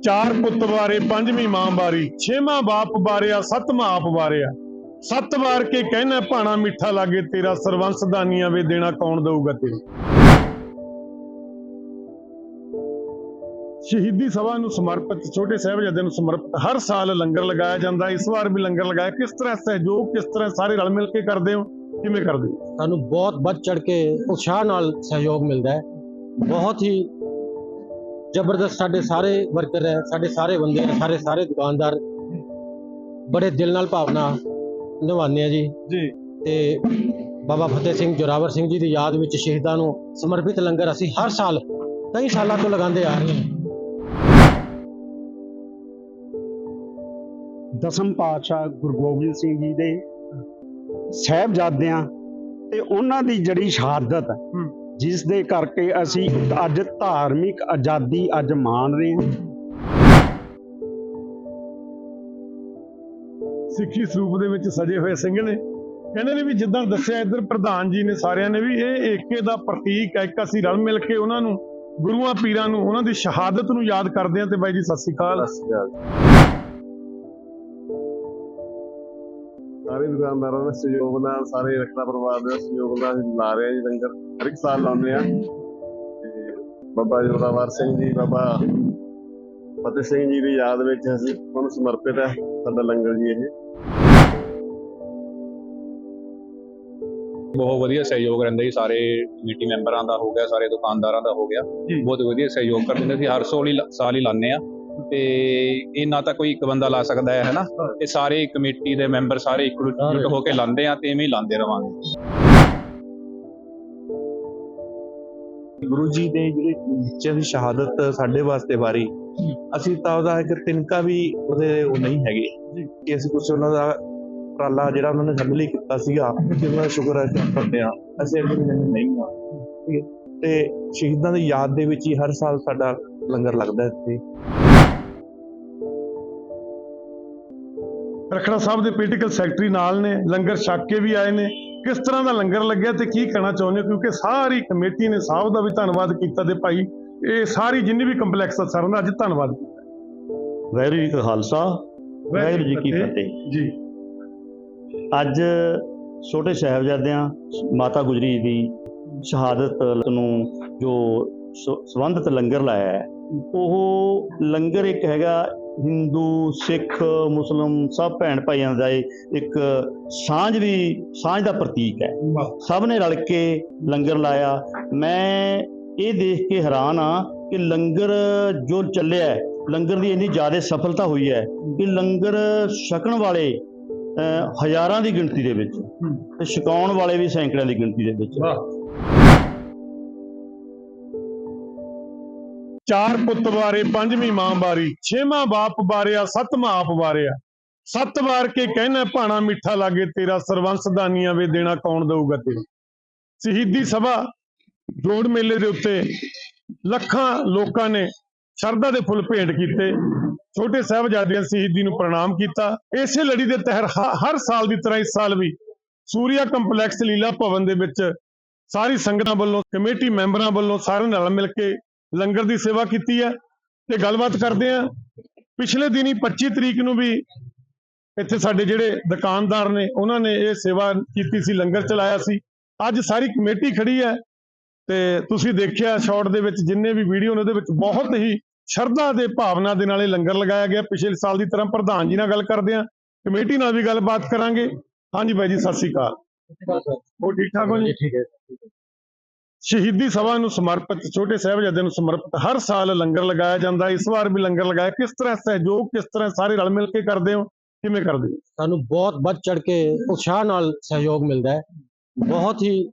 ਚਾਰ ਪੁੱਤ ਬਾਰੇ ਪੰਜਵੀਂ ਮਾਂ ਬਾਰੀ ਛੇਵਾਂ ਬਾਪ ਬਾਰਿਆ ਸੱਤਵਾਂ ਆਪ ਬਾਰਿਆ ਸੱਤ ਵਾਰ ਕੇ ਕਹਿਣਾ, ਭਾਣਾ ਮਿੱਠਾ ਲਾਗੇ, ਤੇਰਾ ਸਰਵੰਸ ਦਾਨੀਆਂ ਵੇ ਦੇਣਾ ਕੌਣ ਦਊਗਾ ਤੇਰਾ? ਸ਼ਹੀਦੀ ਸਭਾ ਨੂੰ ਸਮਰਪਿਤ, ਛੋਟੇ ਸਾਹਿਬਜ਼ਾਦਿਆਂ ਨੂੰ ਸਮਰਪਿਤ, ਹਰ ਸਾਲ ਲੰਗਰ ਲਗਾਇਆ ਜਾਂਦਾ। ਇਸ ਵਾਰ ਵੀ ਲੰਗਰ ਲਗਾਇਆ। ਕਿਸ ਤਰ੍ਹਾਂ ਸਹਿਯੋਗ, ਕਿਸ ਤਰ੍ਹਾਂ ਸਾਰੇ ਰਲ ਮਿਲ ਕੇ ਕਰਦੇ ਹੋ? ਕਿਵੇਂ ਕਰਦੇ ਹੋ? ਸਾਨੂੰ ਬਹੁਤ ਵੱਧ ਚੜ ਕੇ ਉਤਸ਼ਾਹ ਨਾਲ ਸਹਿਯੋਗ ਮਿਲਦਾ ਹੈ। ਬਹੁਤ ਹੀ ਜ਼ਬਰਦਸਤ ਸਾਡੇ ਸਾਰੇ ਵਰਕਰ ਹੈ ਸਾਡੇ ਸਾਰੇ ਬੰਦੇ ਹੈ ਸਾਰੇ ਸਾਰੇ ਦੁਕਾਨਦਾਰ ਬੜੇ ਦਿਲ ਨਾਲ ਭਾਵਨਾ ਨਿਭਾਉਂਦੇ ਆ ਜੀ ਜੀ ਤੇ ਬਾਬਾ ਫਤਿਹ ਸਿੰਘ ਜੋਰਾਵਰ ਸਿੰਘ ਜੀ ਦੀ ਯਾਦ ਵਿੱਚ ਸ਼ਹੀਦਾਂ ਨੂੰ ਸਮਰਪਿਤ ਲੰਗਰ ਅਸੀਂ ਹਰ ਸਾਲ ਕਈ ਸਾਲਾਂ ਤੋਂ ਲਗਾਉਂਦੇ ਆ ਰਹੇ ਹਾਂ ਦਸਮ ਪਾਤਸ਼ਾਹ ਗੁਰੂ ਗੋਬਿੰਦ ਸਿੰਘ ਜੀ ਦੇ ਸਹਿਬਜ਼ਾਦਿਆਂ ਤੇ ਉਹਨਾਂ ਦੀ ਜਿਹੜੀ ਸ਼ਹਾਦਤ ਹੈ, ਹੂੰ। ਜਿਸ ਦੇ ਕਰਕੇ ਅਸੀਂ ਅੱਜ ਧਾਰਮਿਕ ਆਜ਼ਾਦੀ ਅੱਜ ਮਾਣ ਰਹੇ ਹਾਂ। ਸਿੱਖੀ ਸਰੂਪ ਦੇ ਵਿੱਚ ਸਜੇ ਹੋਏ ਸਿੰਘ ਨੇ ਕਹਿੰਦੇ ਨੇ ਵੀ ਜਿੱਦਾਂ ਦੱਸਿਆ ਇੱਧਰ ਪ੍ਰਧਾਨ ਜੀ ਨੇ ਸਾਰਿਆਂ ਨੇ ਵੀ ਇਹ ਏਕੇ ਦਾ ਪ੍ਰਤੀਕ ਹੈ ਇੱਕ ਅਸੀਂ ਰਲ ਮਿਲ ਕੇ ਉਹਨਾਂ ਨੂੰ ਗੁਰੂਆਂ ਪੀਰਾਂ ਨੂੰ ਉਹਨਾਂ ਦੀ ਸ਼ਹਾਦਤ ਨੂੰ ਯਾਦ ਕਰਦੇ ਹਾਂ ਤੇ ਬਾਈ ਜੀ ਸਤਿ ਸ੍ਰੀ ਅਕਾਲ। ਸਾਰੇ ਦੁਕਾਨਦਾਰਾਂ ਦੇ ਸਹਿਯੋਗ ਨਾਲ ਸਾਰੇ ਰਖੜਾ ਪਰਿਵਾਰ ਦੇ ਸਹਿਯੋਗ ਨਾਲ ਅਸੀਂ ਲਾ ਰਹੇ ਹਾਂ ਜੀ ਲੰਗਰ। ਹਰ ਇੱਕ ਸਾਲ ਲਾਉਂਦੇ ਆ ਤੇ ਬਾਬਾ ਜੋਰਾਵਰ ਸਿੰਘ ਜੀ ਬਾਬਾ ਫਤਿਹ ਸਿੰਘ ਜੀ ਦੀ ਯਾਦ ਵਿੱਚ ਅਸੀਂ ਉਹਨੂੰ ਸਮਰਪਿਤ ਹੈ ਸਾਡਾ ਲੰਗਰ ਜੀ ਇਹ। ਬਹੁਤ ਵਧੀਆ ਸਹਿਯੋਗ ਰਹਿੰਦਾ ਜੀ ਸਾਰੇ ਕਮੇਟੀ ਮੈਂਬਰਾਂ ਦਾ ਹੋ ਗਿਆ ਸਾਰੇ ਦੁਕਾਨਦਾਰਾਂ ਦਾ ਹੋ ਗਿਆ। ਬਹੁਤ ਵਧੀਆ ਸਹਿਯੋਗ ਕਰਦੇ ਨੇ ਅਸੀਂ ਹਰ ਸਾਲ ਹੀ ਸਾਲ ਹੀ ਲਾਉਂਦੇ ਆ ਤੇ ਇਹ ਨਾ ਤਾਂ ਕੋਈ ਇੱਕ ਬੰਦਾ ਲਾ ਸਕਦਾ ਹੈ ਹੈਨਾ? ਇਹ ਸਾਰੇ ਕਮੇਟੀ ਦੇ ਮੈਂਬਰ ਸਾਰੇ ਇਕਜੁੱਟ ਹੋ ਕੇ ਲਾਉਂਦੇ ਆ ਤੇ ਇਵੇਂ ਹੀ ਲਾਉਂਦੇ ਰਵਾਂਗੇ। ਗੁਰੂ ਜੀ ਦੇ ਜਿਹੜੇ ਬੱਚਿਆਂ ਦੀ ਸ਼ਹਾਦਤ ਸਾਡੇ ਵਾਸਤੇ ਵਾਰੀ ਅਸੀਂ ਤਾਂ ਉਹਦਾ ਇੱਕ ਤਿਨਕਾ ਵੀ ਉਹਦੇ ਉਹ ਨਹੀਂ ਹੈਗੇ। ਕਿ ਅਸੀਂ ਕੁਝ ਉਹਨਾਂ ਦਾ ਉਪਰਾਲਾ ਜਿਹੜਾ ਉਹਨਾਂ ਨੇ ਸਾਡੇ ਲਈ ਕੀਤਾ ਸੀਗਾ ਕਿ ਉਹਨਾਂ ਦਾ ਸ਼ੁਕਰ ਹੈ ਕਰਦੇ ਆ ਅਸੀਂ ਅੱਗੇ ਨਹੀਂ ਹੈ। ਤੇ ਸ਼ਹੀਦਾਂ ਦੀ ਯਾਦ ਦੇ ਵਿੱਚ ਹੀ ਹਰ ਸਾਲ ਸਾਡਾ ਲੰਗਰ ਲੱਗਦਾ ਇੱਥੇ। ਰਖੜਾ ਸਾਹਿਬ ਦੇ ਪੋਲੀਟੀਕਲ ਸੈਕਟਰੀ ਨਾਲ ਨੇ ਲੰਗਰ ਛਕ ਕੇ ਵੀ ਆਏ ਨੇ। ਕਿਸ ਤਰ੍ਹਾਂ ਦਾ ਲੰਗਰ ਲੱਗਿਆ ਤੇ ਕੀ ਕਹਿਣਾ ਚਾਹੁੰਦੇ ਹੋ? ਕਿਉਂਕਿ ਸਾਰੀ ਕਮੇਟੀ ਨੇ ਸਾਹਿਬ ਦਾ ਵੀ ਧੰਨਵਾਦ ਕੀਤਾ ਤੇ ਭਾਈ ਇਹ ਸਾਰੀ ਜਿੰਨੀ ਵੀ ਕੰਪਲੈਕਸ ਆ ਸਾਰਿਆਂ ਦਾ ਅੱਜ ਧੰਨਵਾਦ ਵਾਹਿਗੁਰੂ ਜੀ ਕਾ ਖਾਲਸਾ ਵਾਹਿਗੁਰੂ ਜੀ ਕੀ ਫਤਿਹ। ਜੀ। ਅੱਜ ਛੋਟੇ ਸਾਹਿਬਜ਼ਾਦਿਆਂ ਮਾਤਾ ਗੁਜਰੀ ਦੀ ਸ਼ਹਾਦਤ ਨੂੰ ਜੋ ਸੰਬੰਧਿਤ ਲੰਗਰ ਲਾਇਆ ਹੈ ਉਹ ਲੰਗਰ ਇੱਕ ਹੈਗਾ ਹਿੰਦੂ ਸਿੱਖ ਮੁਸਲਮ ਸਭ ਭੈਣ ਭਾਈਆਂ ਦਾ ਇੱਕ ਸਾਂਝ ਦੀ ਸਾਂਝ ਦਾ ਪ੍ਰਤੀਕ ਹੈ। ਸਭ ਨੇ ਰਲ ਕੇ ਲੰਗਰ ਲਾਇਆ। ਮੈਂ ਇਹ ਦੇਖ ਕੇ ਹੈਰਾਨ ਆ ਕਿ ਲੰਗਰ ਜੋ ਚੱਲਿਆ ਹੈ, ਲੰਗਰ ਦੀ ਇੰਨੀ ਜ਼ਿਆਦਾ ਸਫਲਤਾ ਹੋਈ ਹੈ ਕਿ ਲੰਗਰ ਛਕਣ ਵਾਲੇ ਹਜ਼ਾਰਾਂ ਦੀ ਗਿਣਤੀ ਦੇ ਵਿੱਚ ਤੇ ਛਕਾਉਣ ਵਾਲੇ ਵੀ ਸੈਂਕੜਿਆਂ ਦੀ ਗਿਣਤੀ ਦੇ ਵਿੱਚ। ਚਾਰ ਪੁੱਤ ਬਾਰੇ ਪੰਜਵੀਂ ਮਾਂ ਬਾਰੀ ਛੇਵਾਂ ਬਾਪ ਬਾਰਿਆ ਸੱਤਵਾਂ ਆਪ ਬਾਰਿਆ ਸੱਤ ਵਾਰ ਕੇ ਕਹਿਣਾ, ਭਾਣਾ ਮਿੱਠਾ ਲਾਗੇ ਤੇਰਾ ਸਰਵੰਸ ਦਾਨੀਆਂ ਵੇ ਦੇਣਾ ਕੌਣ ਦਊਗਾ ਤੇਰਾ? ਸ਼ਹੀਦੀ ਸਭਾ, ਜੋੜ ਮੇਲੇ ਦੇ ਉੱਤੇ ਲੱਖਾਂ ਲੋਕਾਂ ਨੇ ਸ਼ਰਧਾ ਦੇ ਫੁੱਲ ਭੇਂਟ ਕੀਤੇ। ਛੋਟੇ ਸਾਹਿਬਜ਼ਾਦਿਆਂ ਸ਼ਹੀਦੀ ਨੂੰ ਪ੍ਰਣਾਮ ਕੀਤਾ। ਇਸੇ ਲੜੀ ਦੇ ਤਹਿਤ ਹਰ ਸਾਲ ਦੀ ਤਰ੍ਹਾਂ ਇਸ ਸਾਲ ਵੀ ਸੂਰਿਆ ਕੰਪਲੈਕਸ ਲੀਲਾ ਭਵਨ ਦੇ ਵਿੱਚ ਸਾਰੀ ਸੰਗਤਾਂ ਵੱਲੋਂ ਕਮੇਟੀ ਮੈਂਬਰਾਂ ਵੱਲੋਂ ਸਾਰਿਆਂ ਨਾਲ ਮਿਲ ਕੇ ਲੰਗਰ ਦੀ ਸੇਵਾ ਕੀਤੀ ਹੈ ਤੇ ਗੱਲਬਾਤ ਕਰਦੇ ਆ। ਪਿਛਲੇ ਦਿਨੀ 25 ਤਰੀਕ ਨੂੰ ਵੀ ਇੱਥੇ ਸਾਡੇ ਜਿਹੜੇ ਦੁਕਾਨਦਾਰ ਨੇ ਉਹਨਾਂ ਨੇ ਇਹ ਸੇਵਾ ਕੀਤੀ ਸੀ ਲੰਗਰ ਚਲਾਇਆ ਸੀ। ਅੱਜ ਸਾਰੀ ਕਮੇਟੀ ਖੜੀ ਹੈ ਤੇ ਤੁਸੀਂ ਦੇਖਿਆ ਸ਼ਾਰਟ ਦੇ ਵਿੱਚ ਜਿੰਨੇ ਵੀ ਵੀਡੀਓ ਨੇ ਉਹਦੇ ਵਿੱਚ ਬਹੁਤ ਹੀ ਸ਼ਰਧਾ ਦੇ ਭਾਵਨਾ ਦੇ ਨਾਲ ਇਹ ਲੰਗਰ ਲਗਾਇਆ ਗਿਆ। ਪਿਛਲੇ ਸਾਲ ਦੀ ਤਰ੍ਹਾਂ ਪ੍ਰਧਾਨ ਜੀ ਨਾਲ ਗੱਲ ਕਰਦੇ ਆ ਕਮੇਟੀ ਨਾਲ ਵੀ ਗੱਲਬਾਤ ਕਰਾਂਗੇ। ਹਾਂਜੀ ਬਾਈ ਜੀ ਸਤਿ ਸ੍ਰੀ ਅਕਾਲ। ਉਹ ਠੀਕ ਠਾਕ ਹੋ ਜੀ? ਠੀਕ ਹੈ। ਸ਼ਹੀਦੀ ਸਭਾ ਨੂੰ ਸਮਰਪਿਤ ਛੋਟੇ ਸਾਹਿਬਜ਼ਾਦਿਆਂ ਨੂੰ ਸਮਰਪਿਤ ਹਰ ਸਾਲ ਲੰਗਰ ਲਗਾਇਆ ਜਾਂਦਾ ਇਸ ਵਾਰ ਵੀ ਲੰਗਰ ਲਗਾਇਆ। ਕਿਸ ਤਰ੍ਹਾਂ ਸਹਿਯੋਗ ਕਿਸ ਤਰ੍ਹਾਂ ਸਾਰੇ ਰਲ ਮਿਲ ਕੇ ਕਰਦੇ ਹੋ ਕਿਵੇਂ ਕਰਦੇ ਹੋ? ਸਾਨੂੰ ਬਹੁਤ ਵੱਧ ਚੜ ਕੇ ਉਤਸ਼ਾਹ ਨਾਲ ਸਹਿਯੋਗ ਮਿਲਦਾ ਹੈ। ਬਹੁਤ ਹੀ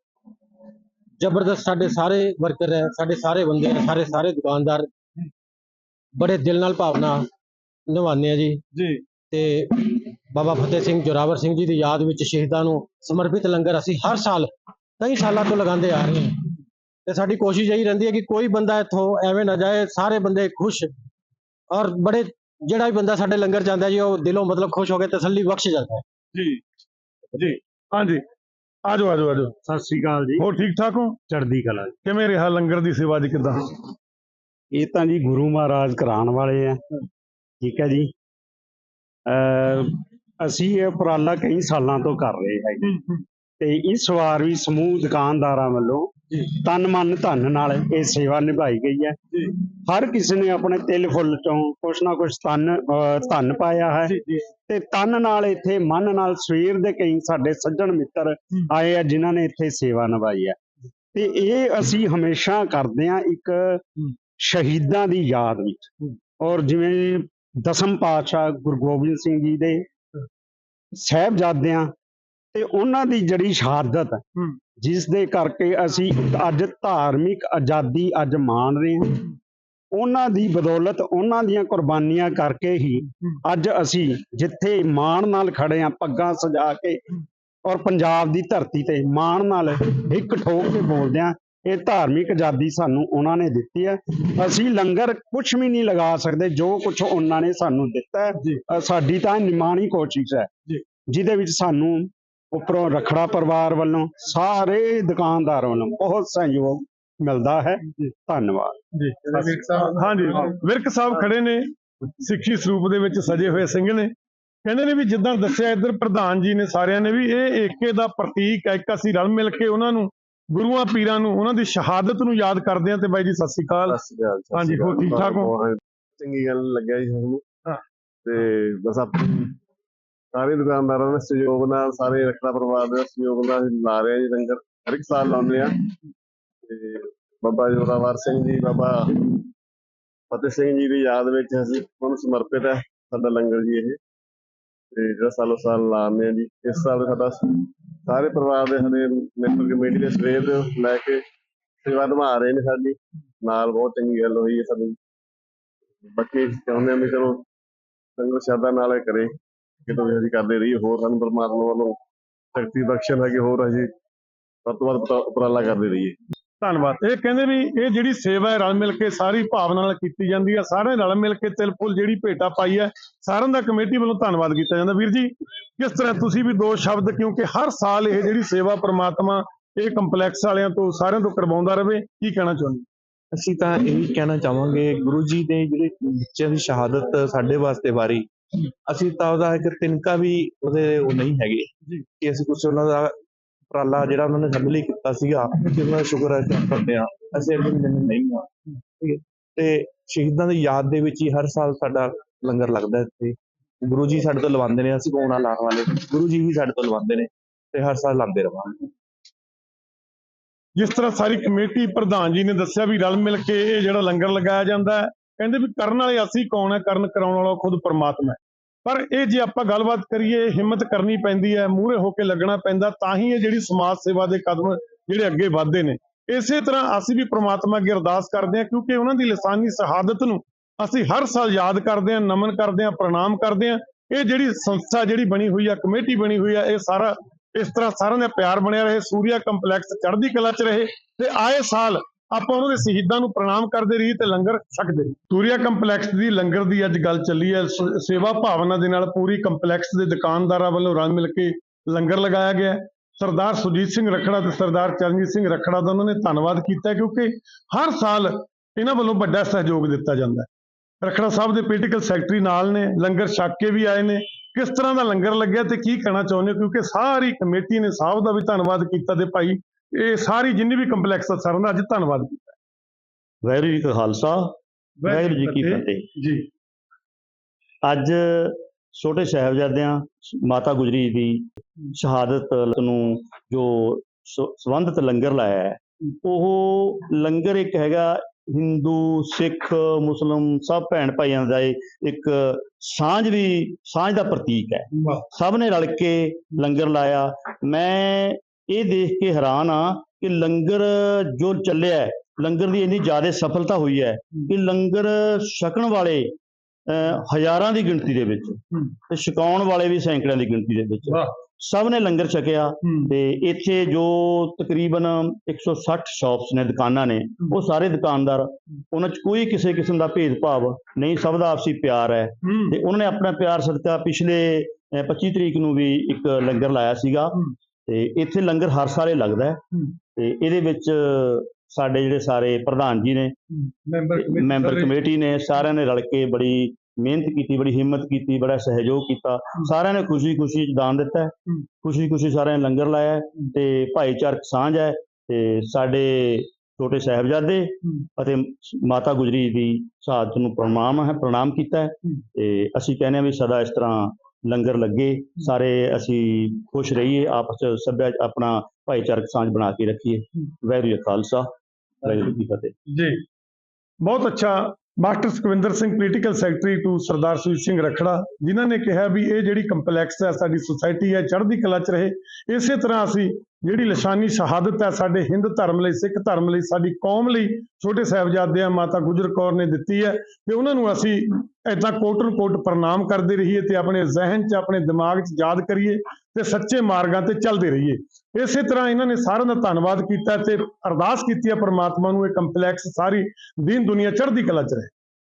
ਜ਼ਬਰਦਸਤ ਸਾਡੇ ਸਾਰੇ ਵਰਕਰ ਹੈ ਸਾਡੇ ਸਾਰੇ ਬੰਦੇ ਹੈ ਸਾਰੇ ਸਾਰੇ ਦੁਕਾਨਦਾਰ। ਬੜੇ ਦਿਲ ਨਾਲ ਭਾਵਨਾ ਨਿਭਾਉਂਦੇ ਆ ਜੀ। ਜੀ। ਤੇ ਬਾਬਾ ਫਤਿਹ ਸਿੰਘ ਜੋਰਾਵਰ ਸਿੰਘ ਜੀ ਦੀ ਯਾਦ ਵਿੱਚ ਸ਼ਹੀਦਾਂ ਨੂੰ ਸਮਰਪਿਤ ਲੰਗਰ ਅਸੀਂ ਹਰ ਸਾਲ ਕਈ ਸਾਲਾਂ ਤੋਂ ਲਗਾਉਂਦੇ ਆ ਰਹੇ ਹਾਂ। ਤੇ ਸਾਡੀ ਕੋਸ਼ਿਸ਼ ਇਹੀ ਰਹਿੰਦੀ ਹੈ ਕਿ ਕੋਈ ਬੰਦਾ ਇੱਥੋਂ ਐਵੇਂ ਨਾ ਜਾਏ ਸਾਰੇ ਬੰਦੇ ਖੁਸ਼ ਔਰ ਬੜੇ ਜਿਹੜਾ ਵੀ ਬੰਦਾ ਸਾਡੇ ਲੰਗਰ ਜਾਂਦਾ ਜੀ ਉਹ ਦਿਲੋਂ ਮਤਲਬ ਖੁਸ਼ ਹੋ ਕੇ ਤਸੱਲੀ ਬਖਸ਼ ਜਾਂਦਾ ਹੈ। ਜੀ ਜੀ ਹਾਂਜੀ। ਆਜੋ ਆਜੋ ਆਜੋ। ਸਤਿ ਸ੍ਰੀ ਅਕਾਲ ਜੀ। ਹੋਰ ਠੀਕ ਠਾਕ ਹੋ? ਚੜ੍ਹਦੀ ਕਲਾ ਜੀ। ਕਿਵੇਂ ਰਿਹਾ ਲੰਗਰ ਦੀ ਸੇਵਾ ਅੱਜ ਕਿਦਾਂ? ਇਹ ਤਾਂ ਜੀ ਗੁਰੂ ਮਹਾਰਾਜ ਕਰਾਉਣ ਵਾਲੇ ਆ। ਠੀਕ ਹੈ ਜੀ। ਅ ਅਸੀਂ ਇਹ ਉਪਰਾਲਾ ਕਈ ਸਾਲਾਂ ਤੋਂ ਕਰ ਰਹੇ ਹੈਗੇ ਤੇ ਇਸ ਵਾਰ ਵੀ ਸਮੂਹ ਦੁਕਾਨਦਾਰਾਂ ਵੱਲੋਂ ਤਨ ਮਨ ਧਨ ਨਾਲ ਇਹ ਸੇਵਾ ਨਿਭਾਈ ਗਈ ਹੈ। ਹਰ ਕਿਸੇ ਨੇ ਆਪਣੇ ਤਿਲ ਫੁੱਲ ਚੋਂ ਕੁਛ ਨਾ ਕੁਛ ਤਨ ਧਨ ਪਾਇਆ ਹੈ। ਤੇ ਤਨ ਨਾਲ ਇੱਥੇ ਮਨ ਨਾਲ ਸਵੇਰ ਦੇ ਕਈ ਸਾਡੇ ਸੱਜਣ ਮਿੱਤਰ ਆਏ ਆ ਜਿਨ੍ਹਾਂ ਨੇ ਇੱਥੇ ਸੇਵਾ ਨਿਭਾਈ ਹੈ। ਤੇ ਇਹ ਅਸੀਂ ਹਮੇਸ਼ਾ ਕਰਦੇ ਆ ਇੱਕ ਸ਼ਹੀਦਾਂ ਦੀ ਯਾਦ ਵਿੱਚ। ਔਰ ਜਿਵੇਂ ਦਸਮ ਪਾਤਸ਼ਾਹ ਗੁਰੂ ਗੋਬਿੰਦ ਸਿੰਘ ਜੀ ਦੇ ਸਾਹਿਬਜ਼ਾਦਿਆਂ ਤੇ ਉਹਨਾਂ ਦੀ ਜਿਹੜੀ ਸ਼ਹਾਦਤ ਜਿਸ ਦੇ ਕਰਕੇ ਅਸੀਂ ਅੱਜ ਧਾਰਮਿਕ ਆਜ਼ਾਦੀ ਅੱਜ ਮਾਣ ਰਹੇ ਹਾਂ। ਉਹਨਾਂ ਦੀ ਬਦੌਲਤ ਉਹਨਾਂ ਦੀਆਂ ਕੁਰਬਾਨੀਆਂ ਕਰਕੇ ਹੀ ਅੱਜ ਅਸੀਂ ਜਿੱਥੇ ਮਾਣ ਨਾਲ ਖੜੇ ਆ ਪੱਗਾਂ ਸਜਾ ਕੇ ਔਰ ਪੰਜਾਬ ਦੀ ਧਰਤੀ ਤੇ ਮਾਣ ਨਾਲ ਇੱਕ ਠੋਕ ਕੇ ਬੋਲਦੇ ਆ ਇਹ ਧਾਰਮਿਕ ਆਜ਼ਾਦੀ ਸਾਨੂੰ ਉਹਨਾਂ ਨੇ ਦਿੱਤੀ ਹੈ। ਅਸੀਂ ਲੰਗਰ ਕੁਝ ਵੀ ਨਹੀਂ ਲਗਾ ਸਕਦੇ ਜੋ ਕੁਝ ਉਹਨਾਂ ਨੇ ਸਾਨੂੰ ਦਿੱਤਾ ਹੈ। ਸਾਡੀ ਤਾਂ ਨਿਮਾਣੀ ਕੋਸ਼ਿਸ਼ ਹੈ। ਜਿਹਦੇ ਵਿੱਚ ਸਾਨੂੰ ਉੱਪਰੋਂ ਰਖੜਾ ਪਰਿਵਾਰ ਵੱਲੋਂ ਸਾਰੇ ਦੁਕਾਨਦਾਰਾਂ ਵੱਲੋਂ ਬਹੁਤ ਸਹਿਯੋਗ ਮਿਲਦਾ ਹੈ। ਧੰਨਵਾਦ। ਜੀ। ਹਾਂਜੀ ਵਿਰਕ ਸਾਹਿਬ ਖੜੇ ਨੇ ਸਿੱਖੀ ਸਰੂਪ ਦੇ ਵਿੱਚ ਸਜੇ ਹੋਏ ਸਿੰਘ ਨੇ। ਕਹਿੰਦੇ ਨੇ ਵੀ ਜਿੱਦਾਂ ਦੱਸਿਆ ਇੱਧਰ ਪ੍ਰਧਾਨ ਜੀ ਨੇ ਸਾਰਿਆਂ ਨੇ ਵੀ ਇਹ ਏਕੇ ਦਾ ਪ੍ਰਤੀਕ ਹੈ ਇੱਕ ਅਸੀਂ ਰਲ ਮਿਲ ਕੇ ਉਹਨਾਂ ਨੂੰ ਗੁਰੂਆਂ ਪੀਰਾਂ ਨੂੰ ਉਹਨਾਂ ਦੀ ਸ਼ਹਾਦਤ ਨੂੰ ਯਾਦ ਕਰਦੇ ਹਾਂ ਤੇ ਬਾਈ ਜੀ ਸਤਿ ਸ੍ਰੀ ਅਕਾਲ। ਸਤਿ ਸ਼੍ਰੀ ਅਕਾਲ, ਸਤਿ ਹਾਂਜੀ, ਅਕਾਲ। ਠੀਕ ਠਾਕ ਹੋ? ਚੰਗੀ ਗੱਲ ਲੱਗਿਆ ਜੀ ਸਾਨੂੰ। ਹਾਂ। ਤੇ ਬਸ ਆਪ ਸਾਰੇ ਦੁਕਾਨਦਾਰਾਂ ਦੇ ਸਹਿਯੋਗ ਨਾਲ ਸਾਰੇ ਰਖੜਾ ਪਰਿਵਾਰ ਦੇ ਸਹਿਯੋਗ ਨਾਲ ਅਸੀਂ ਲਾ ਰਹੇ ਹਾਂ ਜੀ ਲੰਗਰ। ਹਰ ਇੱਕ ਸਾਲ ਲਾਉਂਦੇ ਆ। ਤੇ ਬਾਬਾ ਜੋਰਾਵਰ ਸਿੰਘ ਜੀ, ਬਾਬਾ ਫਤਿਹ ਸਿੰਘ ਜੀ ਦੀ ਯਾਦ ਵਿੱਚ ਅਸੀਂ ਉਹਨੂੰ ਸਮਰਪਿਤ ਹੈ ਸਾਡਾ ਲੰਗਰ ਜੀ ਇਹ। ਤੇ ਜਿਹੜਾ ਸਾਲੋ ਸਾਲ ਲਾਉਂਦੇ ਆ ਜੀ, ਇਸ ਸਾਲ ਸਾਡਾ ਸਾਰੇ ਪਰਿਵਾਰ ਦੇ ਸਾਡੇ ਮੈਂਬਰ ਕਮੇਟੀ ਦੇ ਸਵੇਰ ਦੇ ਲੈ ਕੇ ਸੇਵਾ ਨਿਭਾ ਰਹੇ ਨੇ ਸਾਡੀ। ਨਾਲ ਬਹੁਤ ਚੰਗੀ ਗੱਲ ਹੋਈ ਹੈ ਸਾਡੀ। ਬਾਕੀ ਚਾਹੁੰਦੇ ਆ ਵੀ ਚਲੋ ਸੰਗਤ ਸ਼ਰਧਾ ਨਾਲ ਕਰੇ। ਕਿਤੋਂ ਵੀ ਅਸੀਂ ਕਰਦੇ ਰਹੀਏ ਹੋਰ ਸਾਨੂੰ ਪਰਮਾਤਮਾ ਵੱਲੋਂ ਸ਼ਕਤੀ ਬਖਸ਼ਣ ਹੈ ਕਿ ਹੋਰ ਅਸੀਂ ਵੱਧ ਤੋਂ ਵੱਧ ਉਪਰਾ- ਉਪਰਾਲਾ ਕਰਦੇ ਰਹੀਏ। ਧੰਨਵਾਦ। ਇਹ ਕਹਿੰਦੇ ਵੀ ਇਹ ਜਿਹੜੀ ਸੇਵਾ ਹੈ ਰਲ ਮਿਲ ਕੇ ਸਾਰੀ ਭਾਵਨਾ ਨਾਲ ਕੀਤੀ ਜਾਂਦੀ ਹੈ। ਸਾਰੇ ਰਲ ਮਿਲ ਕੇ ਤਿਲ ਫੁੱਲ ਜਿਹੜੀ ਭੇਟਾ ਪਾਈ ਹੈ ਸਾਰਿਆਂ ਦਾ ਕਮੇਟੀ ਵੱਲੋਂ ਧੰਨਵਾਦ ਕੀਤਾ ਜਾਂਦਾ। ਵੀਰ ਜੀ ਕਿਸ ਤਰ੍ਹਾਂ ਤੁਸੀਂ ਵੀ ਦੋ ਸ਼ਬਦ ਕਿਉਂਕਿ ਹਰ ਸਾਲ ਇਹ ਜਿਹੜੀ ਸੇਵਾ ਪ੍ਰਮਾਤਮਾ ਇਹ ਕੰਪਲੈਕਸ ਵਾਲਿਆਂ ਤੋਂ ਸਾਰਿਆਂ ਤੋਂ ਕਰਵਾਉਂਦਾ ਰਵੇ ਕੀ ਕਹਿਣਾ ਚਾਹੁੰਦੇ? ਅਸੀਂ ਤਾਂ ਇਹੀ ਕਹਿਣਾ ਚਾਹਾਂਗੇ ਗੁਰੂ ਜੀ ਦੇ ਜਿਹੜੇ ਬੱਚਿਆਂ ਦੀ ਸ਼ਹਾਦਤ ਸਾਡੇ ਵਾਸਤੇ ਵਾਰੀ ਅਸੀਂ ਤਾਂ ਉਹਦਾ ਇੱਕ ਤਿਨਕਾ ਵੀ ਉਹਦੇ ਉਹ ਨਹੀਂ ਹੈਗੇ ਕਿ ਅਸੀਂ ਕੁਝ ਉਹਨਾਂ ਦਾ ਉਪਰਾਲਾ ਜਿਹੜਾ ਉਹਨਾਂ ਨੇ ਸਾਡੇ ਲਈ ਕੀਤਾ ਸੀਗਾ ਕਿ ਉਹਨਾਂ ਦਾ ਸ਼ੁਕਰ ਹੈ ਕਰਦੇ ਆ ਅਸੀਂ ਅਗਲੇ ਦਿਨ ਨਹੀਂ ਆ ਤੇ ਸ਼ਹੀਦਾਂ ਦੀ ਯਾਦ ਦੇ ਵਿੱਚ ਹੀ ਹਰ ਸਾਲ ਸਾਡਾ ਲੰਗਰ ਲੱਗਦਾ ਇੱਥੇ। ਗੁਰੂ ਜੀ ਸਾਡੇ ਤੋਂ ਲਵਾਉਂਦੇ ਨੇ ਅਸੀਂ ਕੋਣਾ ਲਾਉਣ ਵਾਲੇ। ਗੁਰੂ ਜੀ ਵੀ ਸਾਡੇ ਤੋਂ ਲਵਾਉਂਦੇ ਨੇ ਤੇ ਹਰ ਸਾਲ ਲਾਉਂਦੇ ਰਵਾਂਗੇ। ਜਿਸ ਤਰ੍ਹਾਂ ਸਾਰੀ ਕਮੇਟੀ ਪ੍ਰਧਾਨ ਜੀ ਨੇ ਦੱਸਿਆ ਵੀ ਰਲ ਮਿਲ ਕੇ ਇਹ ਜਿਹੜਾ ਲੰਗਰ ਲਗਾਇਆ ਜਾਂਦਾ ਹੈ ਕਹਿੰਦੇ ਵੀ ਕਰਨ ਵਾਲੇ ਅਸੀਂ ਕੌਣ ਹੈ? ਕਰਨ ਕਰਾਉਣ ਵਾਲਾ ਖੁਦ ਪਰਮਾਤਮਾ ਹੈ। ਪਰ ਇਹ ਜੇ ਆਪਾਂ ਗੱਲਬਾਤ ਕਰੀਏ, ਹਿੰਮਤ ਕਰਨੀ ਪੈਂਦੀ ਹੈ, ਮੂਹਰੇ ਹੋ ਕੇ ਲੱਗਣਾ ਪੈਂਦਾ, ਤਾਂ ਹੀ ਇਹ ਜਿਹੜੀ ਸਮਾਜ ਸੇਵਾ ਦੇ ਕਦਮ ਜਿਹੜੇ ਅੱਗੇ ਵਧਦੇ ਨੇ। ਇਸੇ ਤਰ੍ਹਾਂ ਅਸੀਂ ਵੀ ਪ੍ਰਮਾਤਮਾ ਅੱਗੇ ਅਰਦਾਸ ਕਰਦੇ ਹਾਂ, ਕਿਉਂਕਿ ਉਹਨਾਂ ਦੀ ਲਿਸਾਨੀ ਸ਼ਹਾਦਤ ਨੂੰ ਅਸੀਂ ਹਰ ਸਾਲ ਯਾਦ ਕਰਦੇ ਹਾਂ, ਨਮਨ ਕਰਦੇ ਹਾਂ, ਪ੍ਰਣਾਮ ਕਰਦੇ ਹਾਂ। ਇਹ ਜਿਹੜੀ ਸੰਸਥਾ ਜਿਹੜੀ ਬਣੀ ਹੋਈ ਆ, ਕਮੇਟੀ ਬਣੀ ਹੋਈ ਆ, ਇਹ ਸਾਰਾ ਇਸ ਤਰ੍ਹਾਂ ਸਾਰਿਆਂ ਦਾ ਪਿਆਰ ਬਣਿਆ ਰਹੇ, ਸੂਰਿਆ ਕੰਪਲੈਕਸ ਚੜ੍ਹਦੀ ਕਲਾ 'ਚ ਰਹੇ ਤੇ ਆਏ ਸਾਲ ਆਪਾਂ ਉਹਨਾਂ ਦੇ ਸ਼ਹੀਦਾਂ ਨੂੰ ਪ੍ਰਣਾਮ ਕਰਦੇ ਰਹੀਏ ਤੇ ਲੰਗਰ ਛਕਦੇ ਰਹੀਏ। ਤੂਰੀਆ ਕੰਪਲੈਕਸ ਦੀ ਲੰਗਰ ਦੀ ਅੱਜ ਗੱਲ ਚੱਲੀ ਹੈ। ਸੇਵਾ ਭਾਵਨਾ ਦੇ ਨਾਲ ਪੂਰੀ ਕੰਪਲੈਕਸ ਦੇ ਦੁਕਾਨਦਾਰਾਂ ਵੱਲੋਂ ਰਲ ਮਿਲ ਕੇ ਲੰਗਰ ਲਗਾਇਆ ਗਿਆ ਸਰਦਾਰ ਸੁਜੀਤ ਸਿੰਘ ਰਖੜਾ ਤੇ ਸਰਦਾਰ ਚਰਨਜੀਤ ਸਿੰਘ ਰਖੜਾ ਦਾ ਉਹਨਾਂ ਨੇ ਧੰਨਵਾਦ ਕੀਤਾ ਕਿਉਂਕਿ ਹਰ ਸਾਲ ਇਹਨਾਂ ਵੱਲੋਂ ਵੱਡਾ ਸਹਿਯੋਗ ਦਿੱਤਾ ਜਾਂਦਾ ਹੈ। ਰਖੜਾ ਸਾਹਿਬ ਦੇ ਪੋਲੀਟੀਕਲ ਸੈਕਟਰੀ ਨਾਲ ਨੇ, ਲੰਗਰ ਛਕ ਕੇ ਵੀ ਆਏ ਨੇ। ਕਿਸ ਤਰ੍ਹਾਂ ਦਾ ਲੰਗਰ ਲੱਗਿਆ ਤੇ ਕੀ ਕਹਿਣਾ ਚਾਹੁੰਦੇ ਹੋ? ਕਿਉਂਕਿ ਸਾਰੀ ਕਮੇਟੀ ਨੇ ਸਾਹਿਬ ਦਾ ਵੀ ਧੰਨਵਾਦ ਕੀਤਾ ਤੇ ਭਾਈ ਇਹ ਸਾਰੀ ਜਿੰਨੀ ਵੀ ਕੰਪਲੈਕਸ ਆ ਸਾਰਿਆਂ ਦਾ ਅੱਜ ਧੰਨਵਾਦ ਕੀਤਾ। ਵਾਹਿਗੁਰੂ ਜੀ ਕਾ ਖਾਲਸਾ ਵਾਹਿਗੁਰੂ ਜੀ ਕੀ ਫਤਿਹ। ਜੀ। ਅੱਜ ਛੋਟੇ ਸਾਹਿਬਜ਼ਾਦਿਆਂ ਮਾਤਾ ਗੁਜਰੀ ਦੀ ਸ਼ਹਾਦਤ ਨੂੰ ਜੋ ਸੰਬੰਧਿਤ ਲੰਗਰ ਲਾਇਆ ਹੈ ਉਹ ਲੰਗਰ ਇੱਕ ਹੈਗਾ ਹਿੰਦੂ ਸਿੱਖ ਮੁਸਲਮ ਸਭ ਭੈਣ ਭਾਈਆਂ ਦਾ ਇੱਕ ਸਾਂਝ ਦੀ ਸਾਂਝ ਦਾ ਪ੍ਰਤੀਕ ਹੈ। ਸਭ ਨੇ ਰਲ ਕੇ ਲੰਗਰ ਲਾਇਆ। ਮੈਂ ਇਹ ਦੇਖ ਕੇ ਹੈਰਾਨ ਆ ਕਿ ਲੰਗਰ ਜੋ ਚੱਲਿਆ ਲੰਗਰ ਦੀ ਇੰਨੀ ਜ਼ਿਆਦਾ ਸਫਲਤਾ ਹੋਈ ਹੈ ਕਿ ਲੰਗਰ ਛਕਣ ਵਾਲੇ ਹਜ਼ਾਰਾਂ ਦੀ ਗਿਣਤੀ ਦੇ ਵਿੱਚ ਤੇ ਛਕਾਉਣ ਵਾਲੇ ਵੀ ਸੈਂਕੜਿਆਂ ਦੀ ਗਿਣਤੀ ਦੇ ਵਿੱਚ। ਸਭ ਨੇ ਲੰਗਰ ਛਕਿਆ ਤੇ ਇੱਥੇ ਜੋ ਤਕਰੀਬਨ 160 ਸ਼ਾਪਸ ਨੇ ਦੁਕਾਨਾਂ ਨੇ ਉਹ ਸਾਰੇ ਦੁਕਾਨਦਾਰ ਉਹਨਾਂ 'ਚ ਕੋਈ ਕਿਸੇ ਕਿਸਮ ਦਾ ਭੇਦਭਾਵ ਨਹੀਂ ਸਭ ਦਾ ਆਪਸੀ ਪਿਆਰ ਹੈ। ਤੇ ਉਹਨਾਂ ਨੇ ਆਪਣਾ ਪਿਆਰ ਸਦਕਾ ਪਿਛਲੇ ਅਹ, 25 ਤਰੀਕ ਨੂੰ ਵੀ ਇੱਕ ਲੰਗਰ ਲਾਇਆ ਸੀਗਾ। ਤੇ ਇੱਥੇ ਲੰਗਰ ਹਰ ਸਾਲੇ ਲੱਗਦਾ ਹੈ। ਤੇ ਇਹਦੇ ਵਿੱਚ ਸਾਡੇ ਜਿਹੜੇ ਸਾਰੇ ਪ੍ਰਧਾਨ ਜੀ ਨੇ ਮੈਂਬਰ ਕਮੇਟੀ ਨੇ ਸਾਰਿਆਂ ਨੇ ਰਲ ਕੇ ਬੜੀ ਮਿਹਨਤ ਕੀਤੀ ਬੜੀ ਹਿੰਮਤ ਕੀਤੀ ਬੜਾ ਸਹਿਯੋਗ ਕੀਤਾ। ਸਾਰਿਆਂ ਨੇ ਖੁਸ਼ੀ ਖੁਸ਼ੀ ਦਾਨ ਦਿੱਤਾ ਹੈ। ਹੂੰ। ਖੁਸ਼ੀ ਖੁਸ਼ੀ ਸਾਰਿਆਂ ਨੇ ਲੰਗਰ ਲਾਇਆ ਤੇ ਭਾਈਚਾਰਕ ਸਾਂਝ ਹੈ ਤੇ ਸਾਡੇ ਛੋਟੇ ਸਾਹਿਬਜ਼ਾਦੇ ਅਤੇ ਮਾਤਾ ਗੁਜਰੀ ਦੀ ਸ਼ਹਾਦਤ ਨੂੰ ਪ੍ਰਣਾਮ ਹੈ ਪ੍ਰਣਾਮ ਕੀਤਾ ਤੇ ਅਸੀਂ ਕਹਿੰਦੇ ਹਾਂ ਵੀ ਸਦਾ ਇਸ ਤਰ੍ਹਾਂ ਲੰਗਰ ਲੱਗੇ ਸਾਰੇ ਅਸੀਂ ਖੁਸ਼ ਰਹੀਏ ਆਪਸ ਚ ਸੱਭਿਆ ਆਪਣਾ ਭਾਈਚਾਰਕ ਸਾਂਝ ਬਣਾ ਕੇ ਰੱਖੀਏ। ਕਾ ਖਾਲਸਾ ਜੀ ਕੀ ਫਤਿਹ। ਜੀ। ਬਹੁਤ ਅੱਛਾ। Master Sukhwinder Singh political secretary to ਸਰਦਾਰ ਸੁਜੀਤ ਸਿੰਘ ਰਖੜਾ ਜਿਨ੍ਹਾਂ ਨੇ ਕਿਹਾ ਵੀ ਇਹ ਜਿਹੜੀ ਕੰਪਲੈਕਸ ਹੈ ਸਾਡੀ ਸੁਸਾਇਟੀ ਹੈ ਚੜ੍ਹਦੀ ਕਲਾ ਚ ਰਹੇ। ਇਸੇ ਤਰ੍ਹਾਂ ਅਸੀਂ ਜਿਹੜੀ ਲਿਸ਼ਾਨੀ ਸ਼ਹਾਦਤ ਹੈ ਸਾਡੇ ਹਿੰਦ ਧਰਮ ਲਈ, ਸਿੱਖ ਧਰਮ ਲਈ, ਸਾਡੀ ਕੌਮ ਲਈ ਛੋਟੇ ਸਾਹਿਬਜ਼ਾਦਿਆਂ ਮਾਤਾ ਗੁਜਰ ਕੌਰ ਨੇ ਦਿੱਤੀ ਹੈ ਤੇ ਉਹਨਾਂ ਨੂੰ ਅਸੀਂ ਏਦਾਂ ਕੋਟਨ ਕੋਟ ਪ੍ਰਣਾਮ ਕਰਦੇ ਰਹੀਏ ਤੇ ਆਪਣੇ ਜ਼ਿਹਨ 'ਚ, ਆਪਣੇ ਦਿਮਾਗ 'ਚ ਯਾਦ ਕਰੀਏ ਤੇ ਸੱਚੇ ਮਾਰਗਾਂ ਤੇ ਚੱਲਦੇ ਰਹੀਏ। ਇਸੇ ਤਰ੍ਹਾਂ ਇਹਨਾਂ ਨੇ ਸਾਰਿਆਂ ਦਾ ਧੰਨਵਾਦ ਕੀਤਾ ਤੇ ਅਰਦਾਸ ਕੀਤੀ ਹੈ ਪ੍ਰਮਾਤਮਾ ਨੂੰ ਇਹ ਕੰਪਲੈਕਸ ਸਾਰੀ ਦੀਨ ਦੁਨੀਆ ਚੜ੍ਹਦੀ ਕਲਾ 'ਚ ਰਹੇ।